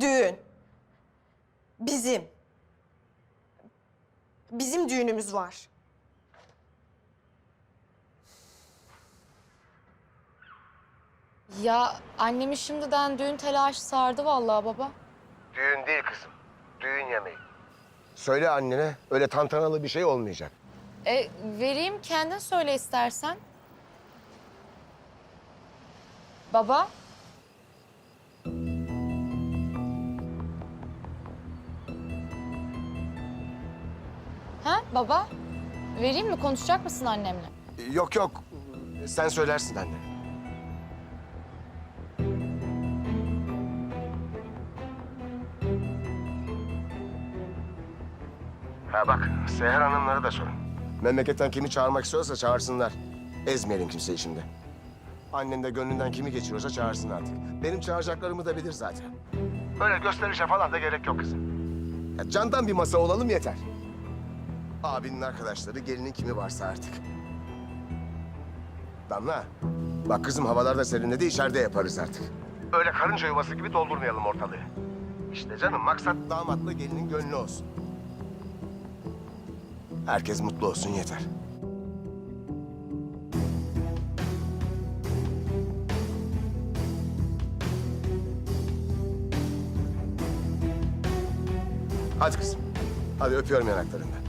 Düğün. Bizim. Bizim düğünümüz var. Ya annemi şimdiden düğün telaşı sardı vallahi baba. Düğün değil kızım. Düğün yemeği. Söyle annene öyle tantanalı bir şey olmayacak. E vereyim kendin söyle istersen. Baba. Ha baba? Vereyim mi? Konuşacak mısın annemle? Yok yok. Sen söylersin anne. Ha bak, Seher Hanımları da sorun. Memleketten kimi çağırmak istiyorsa çağırsınlar. Ezmeyelim kimseyi şimdi. Annen de gönlünden kimi geçiriyorsa çağırsın artık. Benim çağıracaklarımı da bilir zaten. Öyle gösterişe falan da gerek yok kızım. Ya candan bir masa olalım yeter. Abinin arkadaşları, gelinin kimi varsa artık. Damla, bak kızım havalarda serinledi, içeride yaparız artık. Öyle karınca yuvası gibi doldurmayalım ortalığı. İşte canım, maksat damatla gelinin gönlü olsun. Herkes mutlu olsun yeter. Hadi kızım. Hadi öpüyorum yanaklarından.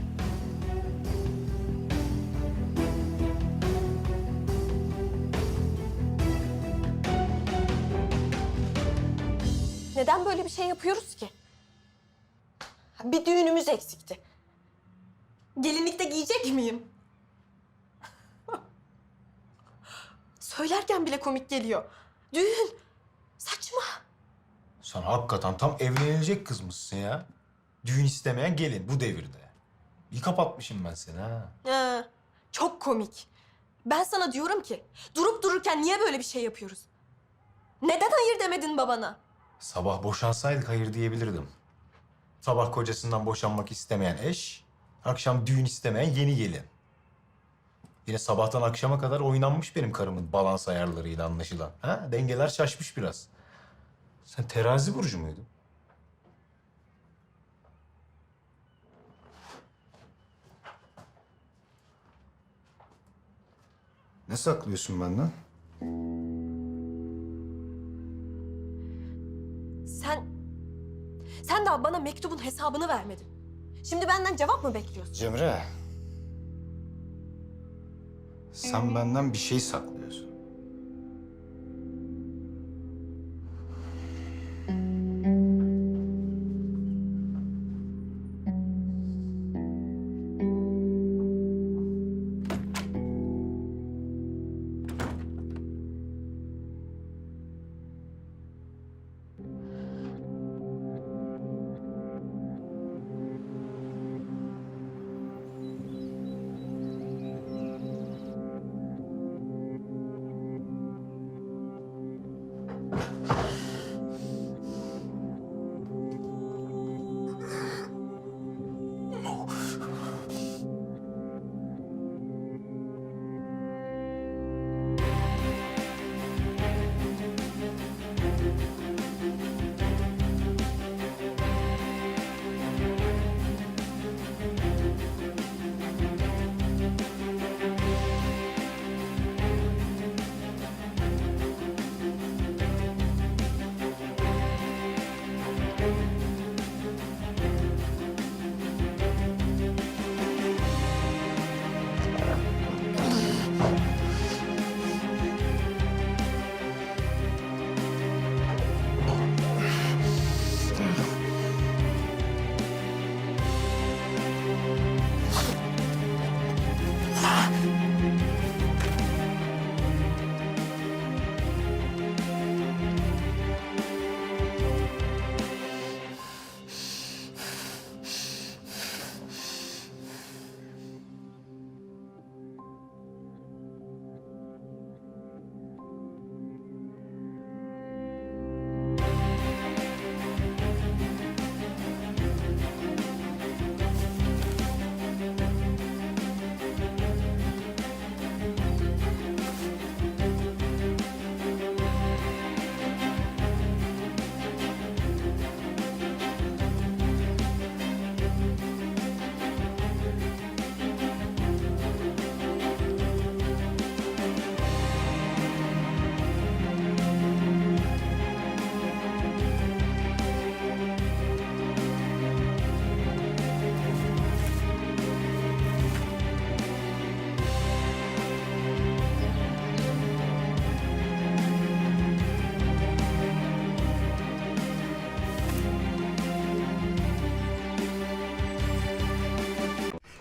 Neden böyle bir şey yapıyoruz ki? Bir düğünümüz eksikti. Gelinlikte giyecek miyim? Söylerken bile komik geliyor. Düğün. Saçma. Sen hakikaten tam evlenilecek kız mısın ya? Düğün istemeyen gelin bu devirde. İyi kapatmışım ben seni ha. Ha, çok komik. Ben sana diyorum ki durup dururken niye böyle bir şey yapıyoruz? Neden hayır demedin babana? Sabah boşansaydık hayır diyebilirdim. Sabah kocasından boşanmak istemeyen eş, akşam düğün istemeyen yeni gelin. Yine sabahtan akşama kadar oynanmış benim karımın balans ayarlarıyla anlaşılan. Ha? Dengeler şaşmış biraz. Sen terazi burcu muydun? Ne saklıyorsun benden? Sen daha bana mektubun hesabını vermedin. Şimdi benden cevap mı bekliyorsun? Cemre. Sen benden bir şey saklıyorsun.